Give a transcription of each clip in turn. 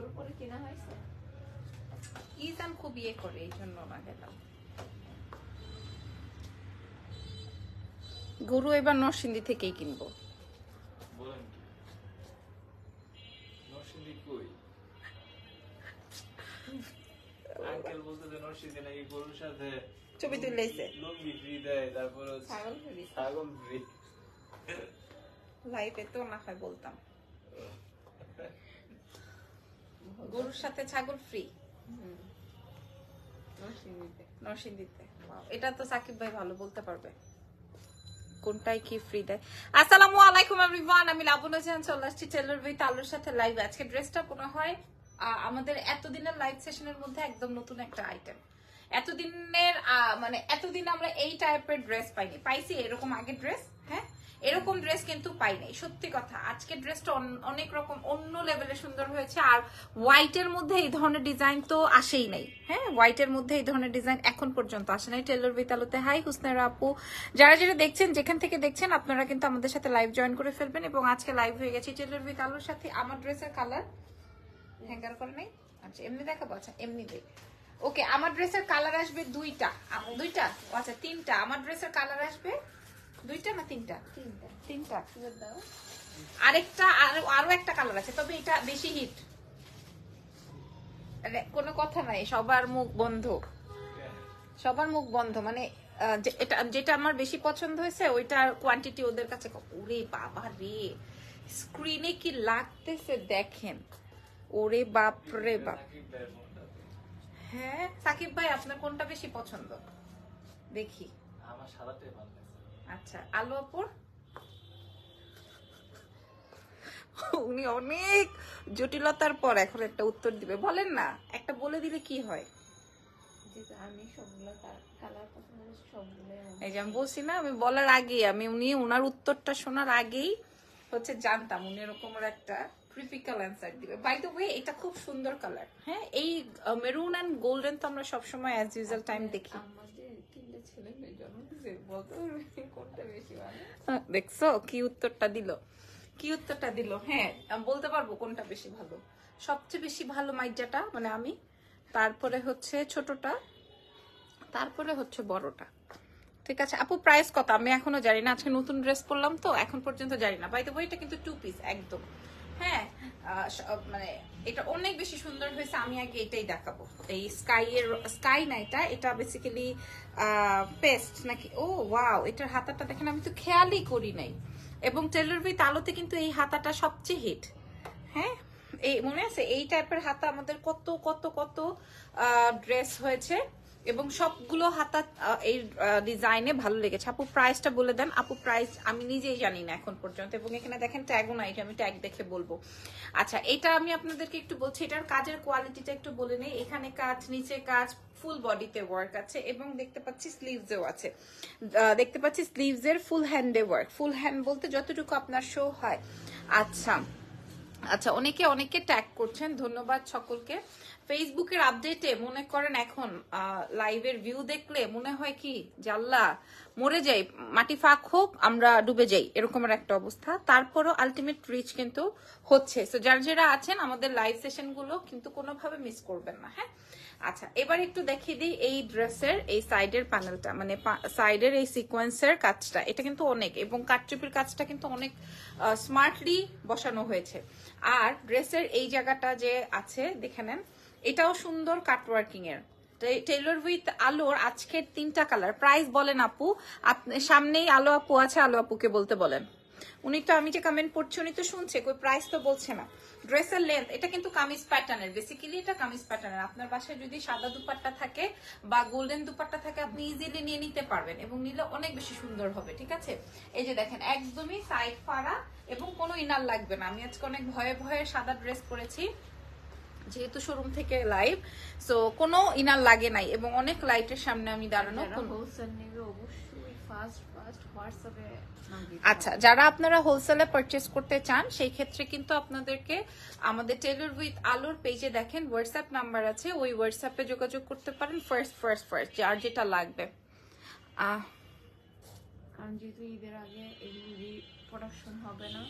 ওর উপরে কিনা হয়েছে? ইজান খুব ইয়ে করে এই জন্য না। গেলাম গরু এবার নরসিংদী থেকেই কিনবো। বলেন কি? নরসিংদী কই? আঙ্কেল বলতে যে নরসিংদী নাকি গরুর সাথে ছবি তুলেছে লুঙ্গি তারপর ছাগল ছাগল ফ্রি লাইফে তো না হয় বলতাম। গরুর সাথে ছাগল ফ্রি নরসিংদীতে। এটা তো সাকিব ভাই ভালো বলতে পারবে। কোনটাই কি ফ্রি দেয়? আসসালামু আলাইকুম এভরিওয়ান আমি লাবণ্য জাহান চলে আসছি টেলর উইথ আলোর সাথে লাইভ আজকে ড্রেসটা মনে হয় আমাদের এতদিনের লাইভ সেশনের মধ্যে একদম নতুন একটা আইটেম এতদিনের মানে এতদিন আমরা এই টাইপের ড্রেস পাইনি। পাইছি এরকম আগে ড্রেস এরকম ড্রেস কিন্তু পাই নাই, সত্যি কথা। আজকের ড্রেসটা অনেক রকম অন্য লেভেলে সুন্দর হয়েছে, আর হোয়াইটের মধ্যে এই ধরনের ডিজাইন তো আসেই নাই। হ্যাঁ হোয়াইটের মধ্যে এই ধরনের ডিজাইন এখন পর্যন্ত আসে নাই। টেলর বিতালুতে হাই হুসনারা আপু। যারা যারা দেখছেন, যেখান থেকে দেখছেন, আপনারা কিন্তু আমাদের সাথে লাইভ জয়েন করে ফেলবেন, এবং আজকে লাইভ হয়ে গেছে টেলর বিতালুর সাথে। আমার ড্রেসের কালার হ্যাঙ্গার করে নাই? আচ্ছা এমনি দেখাবো? আচ্ছা এমনি দেখ ওকে আমার ড্রেসের কালার আসবে দুইটা। দুইটা? আচ্ছা তিনটা। আমার ড্রেসের কালার আসবে দুইটা না তিনটা? তিনটা। তিনটা। দাও। আরেকটা আরও আরও একটা কালার আছে তবে এটা বেশি হিট মানে কোনো কথা নাই সবার মুখ বন্ধ। সবার মুখ বন্ধ মানে যে- এটা যেটা আমার বেশি পছন্দ হয়েছে ওইটার কোয়ান্টিটি ওদের কাছে ওরে বাবা রে স্ক্রিনে কি লাগতেছে দেখেন। ওরে বাপ রে বাপ। হ্যাঁ সাকিব ভাই আপনার কোনটা বেশি পছন্দ? দেখি। আমার সাদাটাই ভালো আচ্ছা আলু আপুর উনি অনেক জটিলতার পর এখন একটা উত্তর দিবে। বলেন না একটা বলে দিলে কি হয়? আমি সবগুলো কালার পছন্দ সবগুলো এই যে আমি বলছি না আমি বলার আগে আমি উনি ওনার উত্তরটা শোনার আগেই হচ্ছে জানতাম উনি এরকমের একটা ক্রিটিক্যাল অ্যান্সার দিবে। বাই দ্য ওয়ে এটা খুব সুন্দর কালার হ্যাঁ এই মেরুন অ্যান্ড গোল্ডেন তো আমরা সবসময় অ্যাজ ইউজুয়াল টাইম দেখি। দেখছ কি উত্তরটা দিল? কি উত্তরটা দিল? হ্যাঁ আমি বলতে পারব কোনটা বেশি ভালো। সবচেয়ে বেশি ভালো মাইজাটা মানে আমি তারপরে হচ্ছে ছোটটা তারপরে হচ্ছে বড়টা। ঠিক আছে? আপু প্রাইস কত? আমি এখনও জানি না আজকে নতুন ড্রেস পরলাম তো এখন পর্যন্ত জানি না। বাই দ্য ওয়ে এটা কিন্তু টু পিস একদম। হ্যাঁ মানে এটা অনেক বেশি সুন্দর হয়েছে, আমি আগে এটাই দেখাবো। এই স্কাই এটা বেসিক্যালি পেস্ট নাকি, ও ওয়াও এটার হাতাটা দেখেন, আমি তো খেয়ালই করি নাই। এবং টেলর উইথ আলোতে কিন্তু এই হাতাটা সবচেয়ে হিট হ্যাঁ এই, মনে আছে? এই টাইপের হাতা আমাদের কত কত কত ড্রেস হয়েছে। এবং সবগুলো হাতা এই ডিজাইনে ভালো লেগেছে। আপু প্রাইসটা বলে দেন। আপু প্রাইস আমি নিজেই জানি না এখন পর্যন্ত। এবং এখানে দেখেন ট্যাগও এটা আমি ট্যাগ দেখে বলব। আচ্ছা এটা আমি আপনাদেরকে একটু বলছি, এটার কাজের কোয়ালিটিটা একটু বলে নেই। এখানে কাজ, নিচে কাজ ফুল বডিতে ওয়ার্ক আছে এবং দেখতে পাচ্ছি স্লিভসেও আছে। দেখতে পাচ্ছি স্লিভসের ফুল হ্যান্ডে ওয়ার্ক ফুল হ্যান্ড বলতে যতটুকু আপনার শো হয়। আচ্ছা আচ্ছা অনেকে অনেকে ট্যাগ করছেন। ধন্যবাদ সকলকে। ফেসবুকের আপডেটে মনে করেন এখন লাইভের ভিউ দেখলে মনে হয় কি জাল্লা মরে যাই, মাটি ফাঁক হোক, আমরা ডুবে যাই, এরকমের একটা অবস্থা। তারপরও আলটিমেট রিচ কিন্তু হচ্ছে। তো যারা যারা আছেন, আমাদের লাইভ সেশনগুলো কিন্তু কোনোভাবে মিস করবেন না হ্যাঁ? আচ্ছা এবার একটু দেখিয়ে দিই এই ড্রেসের এই সাইডের প্যানেলটা মানে সাইডের এই সিকোয়েন্সের কাজটা। এটা কিন্তু অনেক, এবং কাটচুপির কাজটা কিন্তু অনেক স্মার্টলি বসানো হয়েছে। আর ড্রেসের এই জায়গাটা যে আছে, দেখে নেন এটাও সুন্দর কাটওয়ার্কিং এর। টেলর উইথ আলোর আজকের তিনটা কালার প্রাইস বলেন আপু। সামনেই আলো আপু আছে, আলো আপুকে বলতে বলেন। উনি তো আমি যে কমেন্ট পড়ছি, উনি তো শুনছে, কই প্রাইস তো বলছে না। ড্রেসের লেন্থ এটা কিন্তু কামিজ প্যাটার্নের বেসিক্যালি এটা কামিজ প্যাটার্নের আপনার বাসায় যদি সাদা দুপাট্টা থাকে বা গোল্ডেন দুপাট্টা থাকে, আপনি ইজিলি নিয়ে নিতে পারবেন এবং নিলে অনেক বেশি সুন্দর হবে, ঠিক আছে? এই যে দেখেন, একদমই সাইড ফাড়া এবং কোনো ইনার লাগবে না। আমি আজকে অনেক ভয়ে ভয়ে সাদা ড্রেস পরেছি। যেহেতু শোরুম থেকে লাইভ সো কোনো ইনার লাগে নাই এবং অনেক লাইটের সামনে আমি দাঁড়ানো আচ্ছা যারা আপনারা হোলসেলে পারচেস করতে চান সেই ক্ষেত্রে কিন্তু আপনাদেরকে আমাদের টেলর উইথ আলোর পেজে দেখেন হোয়াটসঅ্যাপ নাম্বার আছে ওই হোয়াটসঅ্যাপে যোগাযোগ করতে পারেন ফার্স্ট ফার্স্ট ফার্স্ট যার যেটা লাগবে। কারণ যেহেতু ঈদের আগে এগুলি প্রোডাকশন হবে না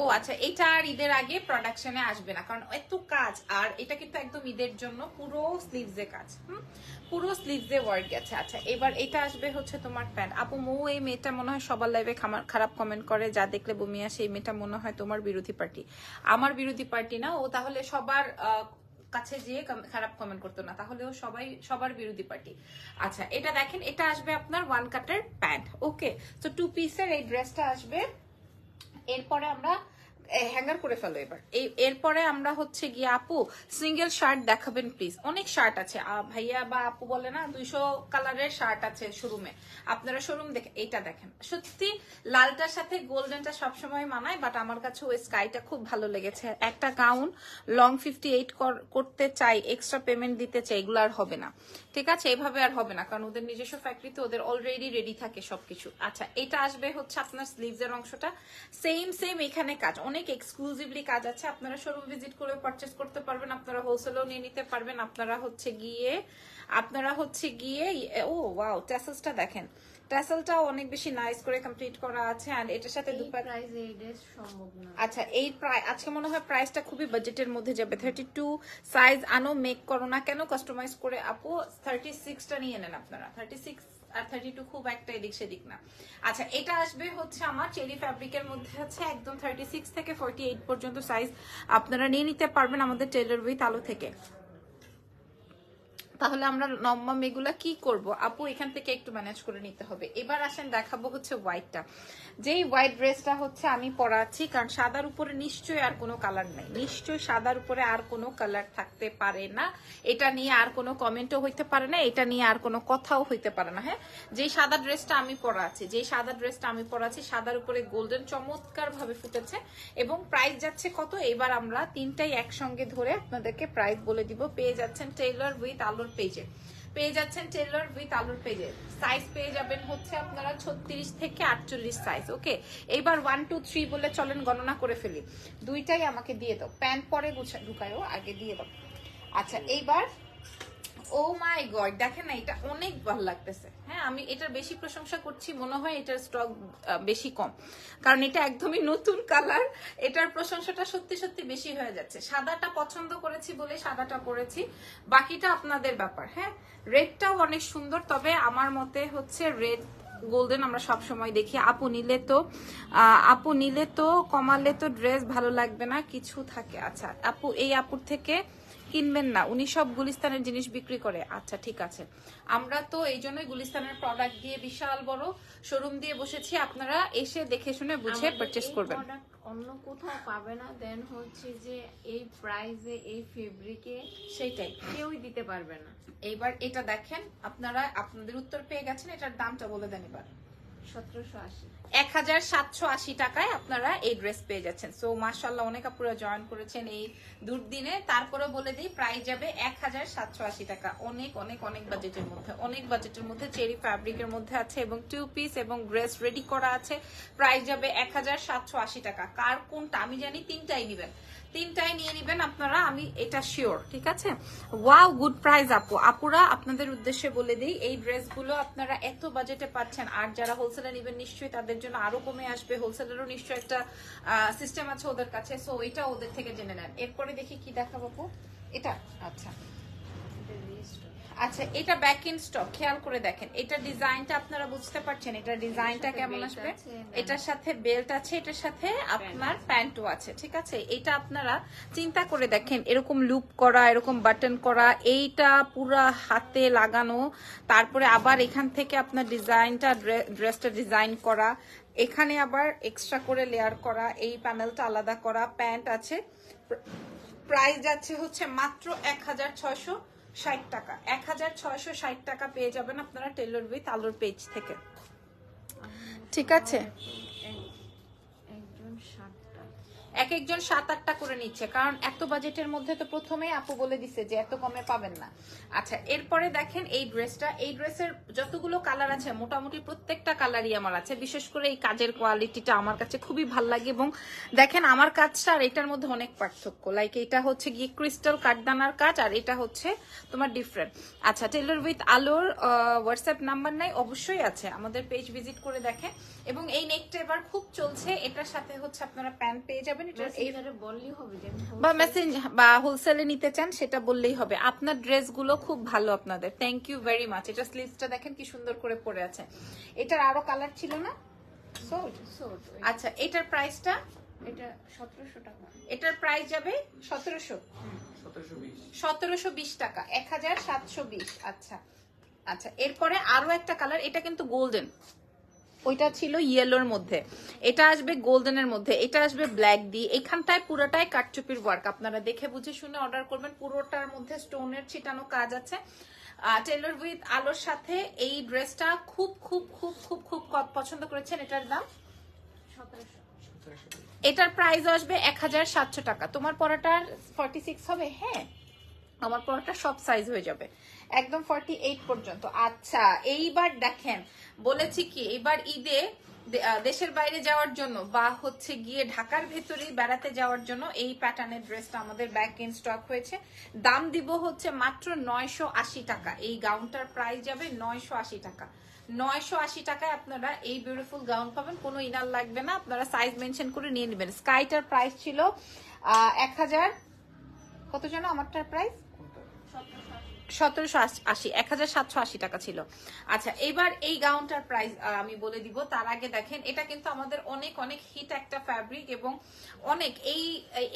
ও আচ্ছা এটা আর ঈদের আগে প্রোডাকশনে আসবে না, কারণ এত কাজ, আর এটা কিন্তু একদম ঈদের জন্য পুরো স্লিভসে কাজ, হুম? পুরো স্লিভসে ওয়ার্ক গেছে। আচ্ছা এবার এটা আসবে হচ্ছে তোমার প্যান্ট। আপু, মৌ, এই মেয়েটা মনে হয় সবার লাইভে খারাপ কমেন্ট করে, যা দেখলে বমি আসে, এই মেয়েটা মনে হয় তোমার বিরোধী পার্টি আমার বিরোধী পার্টি না, ও তাহলে সবার কাছে যেয়ে খারাপ কমেন্ট করতো না তাহলেও সবাই, সবার বিরোধী পার্টি আচ্ছা এটা দেখেন, এটা আসবে আপনার ওয়ান কাটার প্যান্ট ওকে তো টু পিসের এই ড্রেসটা আসবে এরপরে আমরা হ্যাঙ্গার করে ফেলো এবার। এই এরপরে আমরা হচ্ছে গিয়ে, আপু সিঙ্গেল শার্ট দেখাবেন প্লিজ অনেক শার্ট আছে। ভাইয়া বা আপু বলে না, দুইশো কালারের শার্ট আছে শোরুমে আপনারা শোরুম দেখে, এইটা দেখেন। সত্যি, লালটার সাথে গোল্ডেনটা সবসময় মানায় বাট আমার কাছে ওই স্কাইটা খুব ভালো লেগেছে। একটা গাউন লং ফিফটি এইট করতে চাই এক্সট্রা পেমেন্ট দিতে চাই, এগুলো আর হবে না। ঠিক আছে? এভাবে আর হবে না, কারণ ওদের নিজস্ব ফ্যাক্টরিতে ওদের অলরেডি রেডি থাকে সবকিছু। আচ্ছা এটা আসবে হচ্ছে আপনার স্লিভস এর অংশটা। সেম সেম এখানে কাজ। অনেক এক্সক্লুসিভলি কাজ আছে। আপনারা শোরুম ভিজিট করে পারচেস করতে পারবেন আপনারা হোলসেলও নিয়ে নিতে পারবেন। আপনারা হচ্ছে গিয়ে আপনারা হচ্ছে গিয়ে ও ওয়াও ট্যাসেলসটা দেখেন। ট্যাসেলটাও অনেক বেশি নাইস করে কমপ্লিট করা আছে এন্ড এটার সাথে দুপাট প্রাইসে এই ড্রেস সম্ভব না। আচ্ছা এই প্রায় আজকে মনে হয় প্রাইসটা খুবই বাজেটের মধ্যে যাবে। থার্টি টু সাইজ আনো মেক করো না কেন কাস্টমাইজ করে আপু থার্টি সিক্সটা নিয়ে নেন আপনারা। থার্টি সিক্স আর থার্টি টু খুব একটা এদিক সেদিক না। আচ্ছা এটা আসবে হচ্ছে আমার চেরি ফ্যাব্রিকের মধ্যে হচ্ছে একদম থার্টি সিক্স থেকে ফোরটি এইট পর্যন্ত সাইজ আপনারা নিয়ে নিতে পারবেন আমাদের টেলার উইথ আলো থেকে। তাহলে আমরা নম্মা মেগুলা কি করব? আপু, এখান থেকে একটু ম্যানেজ করে নিতে হবে। এবার আসেন, দেখাবো হচ্ছে হোয়াইটটা যেই হোয়াইট ড্রেসটা হচ্ছে আমি পরাচ্ছি, কারণ সাদার উপরে নিশ্চয়ই আর কোনো কালার নাই। নিশ্চয়ই সাদার উপরে আর কোনো কালার থাকতে পারে না। এটা নিয়ে আর কোনো কমেন্টও হইতে পারে না, এটা নিয়ে আর কোনো কথাও হইতে পারে না হ্যাঁ? যেই সাদা ড্রেসটা আমি পরা আছি যেই সাদা ড্রেসটা আমি পরা আছি সাদার উপরে গোল্ডেন চমৎকার ভাবে ফুটেছে এবং প্রাইস যাচ্ছে কত? এবার আমরা তিনটাই একসঙ্গে ধরে আপনাদেরকে প্রাইস বলে দিব। পেয়ে যাচ্ছেন টেইলর উইথ আলোর পেজে পেয়ে যাচ্ছেন টেলর উইথ আলোর পেজে সাইজ পেয়ে যাবেন হচ্ছে আপনারা ছত্রিশ থেকে আটচল্লিশ সাইজ ওকে এইবার ওয়ান টু থ্রি বলে চলেন গণনা করে ফেলি। দুইটাই আমাকে দিয়ে দাও। প্যান্ট পরে ঢুকায়ও আগে দিয়ে দাও। আচ্ছা এইবার ও মাই গড, দেখেন না, এটা অনেক ভালো লাগতেছে। হ্যাঁ আমি এটার বেশি প্রশংসা করছি, মনে হয় এটার স্টক বেশি কম। কারণ এটা একদমই নতুন কালার এটার প্রশংসাটা সত্যি সত্যি বেশি হয়ে যাচ্ছে। সাদাটা পছন্দ করেছি বলে সাদাটা পরেছি, বাকিটা আপনাদের ব্যাপার হ্যাঁ? রেডটাও অনেক সুন্দর, তবে আমার মতে হচ্ছে রেড গোল্ডেন আমরা সব সময় দেখি। আপু, নিলে তো আপু নিলে তো, কমালে তো ড্রেস ভালো লাগবে না, কিছু থাকে। আচ্ছা আপু, এই আপুর থেকে কিনবেন না। উনি সব গুলিস্তানের জিনিস বিক্রি করে। আচ্ছা ঠিক আছে। আমরা তো এই জন্যই গুলিস্তানের প্রোডাক্ট দিয়ে বিশাল বড় শোরুম দিয়ে বসেছি। আপনারা এসে দেখে শুনে বুঝে পারচেস করবেন। অন্য কোথাও পাবে না। দেন হচ্ছে যে এই প্রাইসে এই ফেব্রিকে সেইটাই। কেউই দিতে পারবে না। এইবার এটা দেখেন আপনারা আপনাদের উত্তর পেয়ে গেছেন। এটার দামটা বলে দেন এবার। সতেরোশো আশি। এক হাজার সাতশো আশি টাকায় আপনারা এই ড্রেস পেয়ে যাচ্ছেন। সো মার্শাল্লাহ অনেক আপুরা জয়েন করেছেন এই দুর্দিনে। তারপরে বলে দিই, প্রাইস যাবে এক হাজার সাতশো আশি টাকা। অনেক অনেক অনেক বাজেটের মধ্যে, অনেক বাজেটের মধ্যে চেরি ফ্যাব্রিকের মধ্যে আছে এবং টু পিস এবং ড্রেস রেডি করা আছে। প্রাইস যাবে এক হাজার সাতশো আশি টাকা। কার কোনটা? আমি জানি তিনটাই নিবেন। তিনটাই নিয়ে নিবেন আপনারা, আমি এটা শিওর ঠিক আছে? ওয়াও গুড প্রাইস আপু। আপুরা আপনাদের উদ্দেশ্যে বলে দিই, এই ড্রেসগুলো আপনারা এত বাজেটে পাচ্ছেন। আর যারা হোলসেলে নেবেন, নিশ্চয়ই তাদের জন্য আরও কমে আসবে হোলসেলেরও নিশ্চয় একটা সিস্টেম আছে ওদের কাছে সো এটা ওদের থেকে জেনে নেন এরপরে দেখি কি দেখাবো এটা আচ্ছা। আচ্ছা এটা ব্যাক ইন স্টক খেয়াল করে দেখেন। এটা ডিজাইনটা আপনারা বুঝতে পারছেন এটা ডিজাইনটা কেমন আসবে? এটার সাথে বেল্ট আছে এটার সাথে আপনার প্যান্টও আছে ঠিক আছে? এটা আপনারা চিন্তা করে দেখেন এরকম লুপ করা এরকম বাটন করা এইটা পুরা হাতে লাগানো তারপরে আবার এখান থেকে আপনার ডিজাইনটা ড্রেসটা ডিজাইন করা এখানে আবার এক্সট্রা করে লেয়ার করা এই প্যানেলটা আলাদা করা প্যান্ট আছে। প্রাইস যাচ্ছে হচ্ছে মাত্র এক হাজার ছয়শো ষাট টাকা। এক হাজার ছয়শো ষাট টাকা পেয়ে যাবেন আপনারা টেলর উইথ আলোর পেজ থেকে। ঠিক আছে। এক- একজন সাত আটটা করে নিচ্ছে। কারণ এত বাজেটের মধ্যে তো প্রথমেই আপু বলে দিছে যে এত কমে পাবেন না। আচ্ছা এরপরে দেখেন এই ড্রেসটা এই ড্রেসের যতগুলো কালার আছে, মোটামুটি প্রত্যেকটা কালারই আমার আছে। বিশেষ করে এই কাজের কোয়ালিটিটা আমার কাছে খুবই ভালো লাগে এবং দেখেন আমার কাজটা আর এটার মধ্যে অনেক পার্থক্য। লাইক এটা হচ্ছে গিয়ে ক্রিস্টাল কাঠদানার কাজ আর এটা হচ্ছে তোমার ডিফারেন্ট আচ্ছা টেলর উইথ আলোর হোয়াটসঅ্যাপ নাম্বার নাই, অবশ্যই আছে। আমাদের পেজ ভিজিট করে দেখেন। এবং এই নেকটা এবার খুব চলছে। এটার সাথে হচ্ছে আপনারা প্যান্ট পেয়ে যাবেন। আমি বা বা হোলসেলে নিতে চান সেটা বললেই হবে। আপনার ড্রেসগুলো খুব ভালো আপনাদের। থ্যাংক ইউ ভেরি মাচ এটা স্লিভসটা দেখেন কি সুন্দর করে পরে আছে। এটার আরও কালার ছিল না। আচ্ছা এটার প্রাইসটা এটা সতেরোশো টাকা। এটার প্রাইস যাবে সতেরোশো। সতেরোশো বিশ টাকা। এক হাজার সাতশো বিশ। আচ্ছা। আচ্ছা এরপরে আরও একটা কালার এটা কিন্তু গোল্ডেন ওইটা ছিল ইয়েলোর মধ্যে। এটা আসবে গোল্ডেনের মধ্যে, এটা আসবে ব্ল্যাক দিয়ে। এখানটায় পুরোটাই কাটচুপির ওয়ার্ক আপনারা দেখে বুঝে শুনে অর্ডার করবেন। পুরোটার মধ্যে স্টোনের ছিটানো কাজ আছে। টেলর উইথ আলোর সাথে এই ড্রেসটা খুব খুব খুব খুব খুব পছন্দ করেছেন। এটার দাম? এটার প্রাইস আসবে এক টাকা। তোমার পরাটার ফর্টি হবে? হ্যাঁ। আমার পরাটা সব সাইজ হয়ে যাবে। একদম ফর্টি এইট পর্যন্ত। আচ্ছা এইবার দেখেন, বলেছি কি, এইবার ঈদে দেশের বাইরে যাওয়ার জন্য বা হচ্ছে গিয়ে ঢাকার ভেতরেই বেড়াতে যাওয়ার জন্য এই প্যাটার্নের ড্রেসটা আমাদের ব্যাক ইন স্টক হয়েছে। দাম দিব হচ্ছে মাত্র নয়শো আশি টাকা। এই গাউনটার প্রাইস যাবে নয়শো আশি টাকা। নয়শো আশি টাকায় আপনারা এই বিউটিফুল গাউন পাবেন। কোনো ইনার লাগবে না। আপনারা সাইজ মেনশন করে নিয়ে নেবেন। স্কাইটার প্রাইস ছিল এক হাজার কত যেন আমারটার প্রাইস সতেরোশো আশি এক হাজার সাতশো আশি টাকা ছিল। আচ্ছা এবার এই গাউনটার প্রাইস আমি বলে দিব, তার আগে দেখেন, এটা কিন্তু আমাদের অনেক অনেক হিট একটা ফ্যাব্রিক এবং অনেক, এই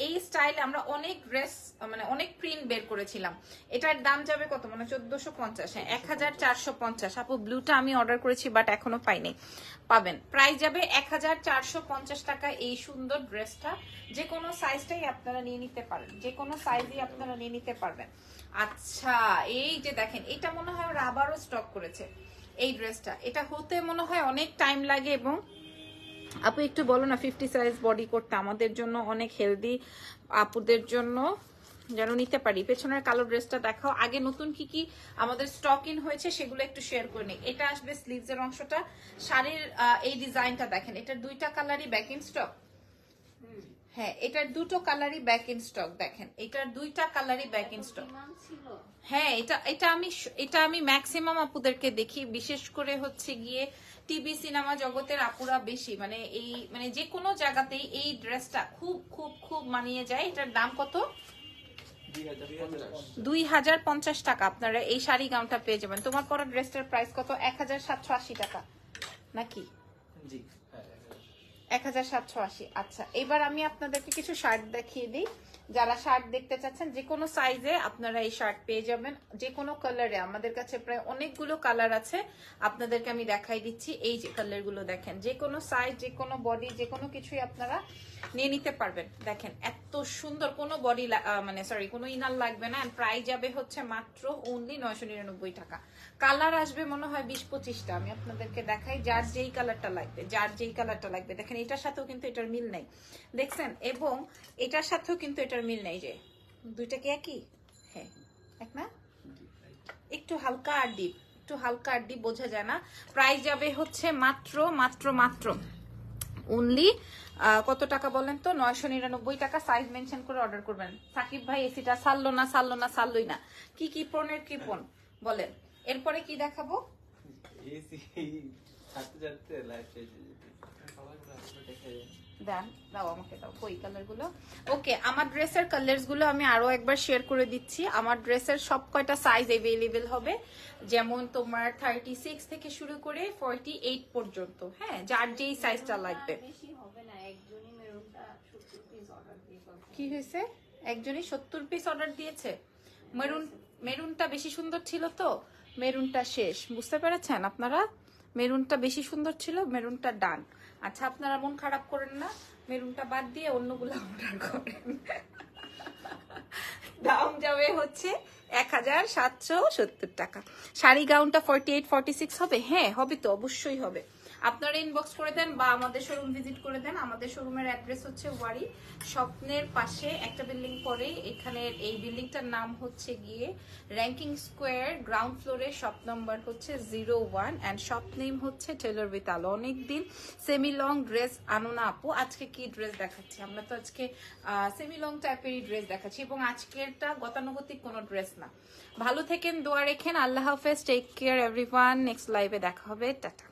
এই স্টাইলে আমরা অনেক ড্রেস মানে অনেক প্রিন্ট বের করেছিলাম। এটার দাম যাবে কত? মানে চোদ্দশো পঞ্চাশ হ্যাঁ এক হাজার চারশো পঞ্চাশ। আপু ব্লুটা আমি অর্ডার করেছি বাট এখনও পাইনি। পাবেন। প্রাইস যাবে এক হাজার চারশো পঞ্চাশ টাকা এই সুন্দর ড্রেসটা। যে কোনো সাইজটাই আপনারা নিয়ে নিতে পারেন। যে কোনো সাইজই আপনারা নিয়ে নিতে পারবেন। আচ্ছা এই যে দেখেন, এটা মনে হয় ওরা আবারও স্টক করেছে এই ড্রেসটা। এটা হতে মনে হয় অনেক টাইম লাগে এবং আপু একটু বলো না ফিফটি সাইজ বডি করতে আমাদের জন্য অনেক হেলদি আপুদের জন্য? যেন নিতে পারি। পেছনের কালো ড্রেসটা দেখাও। আগে নতুন কি কি আমাদের স্টক ইন হয়েছে সেগুলো একটু শেয়ার করে নিই। এটা আসবে স্লিভস এর অংশটা। শাড়ির এই ডিজাইনটা দেখেন। এটার দুইটা কালারই ব্যাক ইন স্টক হ্যাঁ এটার দুটো কালারই ব্যাক ইন স্টক দেখেন। এটার দুইটা কালারই ব্যাক ইন স্টক হ্যাঁ এটা এটা আমি এটা আমি ম্যাক্সিমাম আপুদেরকে দেখি। বিশেষ করে হচ্ছে গিয়ে টিভি সিনেমা জগতের আপুরা বেশি। মানে এই মানে যে কোনো জায়গাতেই এই ড্রেসটা খুব খুব খুব মানিয়ে যায়। এটার দাম কত? দুই হাজার পঞ্চাশ। টাকা। আপনারা এই শাড়ি গাউনটা পেয়ে যাবেন। তোমার পরা ড্রেসটার প্রাইস কত? এক হাজার সাতশো আশি টাকা। নাকি? জি। এক হাজার সাতশো আশি। আচ্ছা এবার আমি আপনাদেরকে কিছু শার্ট দেখিয়ে দিই। যারা শার্ট দেখতে চাচ্ছেন যে কোনো সাইজে আপনারা এই শার্ট পেয়ে যাবেন। যে কোনো কালারে আমাদের কাছে প্রায় অনেকগুলো কালার আছে। আপনাদেরকে আমি দেখাই দিচ্ছি। এই যে কালারগুলো দেখেন। যে কোনো সাইজ যে কোনো বডি যে কোনো কিছুই আপনারা নিয়ে নিতে পারবেন। দেখেন, এত সুন্দর কোনো বডি মানে সরি কোনো ইনার লাগবে না প্রাইস যাবে হচ্ছে মাত্র অনলি নয়শো নিরানব্বই টাকা। কালার আসবে মনে হয় বিশ পঁচিশটা। আমি আপনাদেরকে দেখাই যার যেই কালারটা লাগবে, যার যেই কালারটা লাগবে। দেখেন, এটার সাথেও কিন্তু এটার মিল নেই। দেখছেন? এবং এটার সাথেও কিন্তু এটার মিল নেই যে, দুইটা কি একই? হ্যাঁ এক না? একটু হালকা আর ডিপ একটু হালকা আর ডিপ বোঝা যায় না। প্রাইস যাবে হচ্ছে মাত্র মাত্র মাত্র অনলি কত টাকা বলেন তো? নয়শো নিরানব্বই টাকা সাইজ মেনশন করে অর্ডার করবেন। সাকিব ভাই এসিটা সারলো না সারলো না সারলোই না। কি কি পণের কি পণ বলেন। এরপরে কি দেখাবো? এসি দেন দাও আমাকে দাও কই কালারগুলো ওকে আমার ড্রেসের কালার্সগুলো আমি আরও একবার শেয়ার করে দিচ্ছি। আমার ড্রেসের সব কয়টা সাইজ এভেলেবেল হবে? যেমন তোমার থার্টি সিক্স থেকে শুরু করে ফর্টি এইট পর্যন্ত হ্যাঁ? যার যেই সাইজটা লাগবে। কি হয়েছে? একজনই সত্তর পিস অর্ডার দিয়েছে? মেরুন মেরুনটা বেশি সুন্দর ছিল তো? মেরুনটা শেষ। বুঝতে পেরেছেন আপনারা? মেরুনটা বেশি সুন্দর ছিল মেরুনটা ডান আচ্ছা আপনারা মন খারাপ করেন না, মেরুনটা বাদ দিয়ে অন্যগুলো অর্ডার করেন। দাম যাবে হচ্ছে এক হাজার সাতশো সত্তর টাকা। শাড়ি গাউনটা ফর্টি এইট ফর্টি সিক্স হবে? হ্যাঁ হবে তো, অবশ্যই হবে। আপনারা ইনবক্স করে দেন বা আমাদের শোরুম ভিজিট করে দেন। আমাদের শোরুমের অ্যাড্রেস হচ্ছে ওয়ারি স্বপ্নের পাশে একটা বিল্ডিং পরে। এখানে এই বিল্ডিংটার নাম হচ্ছে গিয়ে র্যাঙ্কিং স্কোয়ার গ্রাউন্ড ফ্লোরে শপ নাম্বার হচ্ছে zero one and shop name হচ্ছে টেলর উইথ আলো অনেকদিন সেমি লং ড্রেস আনো না আপু। আজকে কি ড্রেস দেখাচ্ছি? আমরা তো আজকে সেমি লং টাইপেরই ড্রেস দেখাচ্ছি এবং আজকেরটা গতানুগতিক কোনো ড্রেস না। ভালো থেকেন, দোয়া রেখেন। আল্লাহ হাফেজ। টেক কেয়ার এভরিওয়ান নেক্সট লাইভে দেখা হবে। টাটা।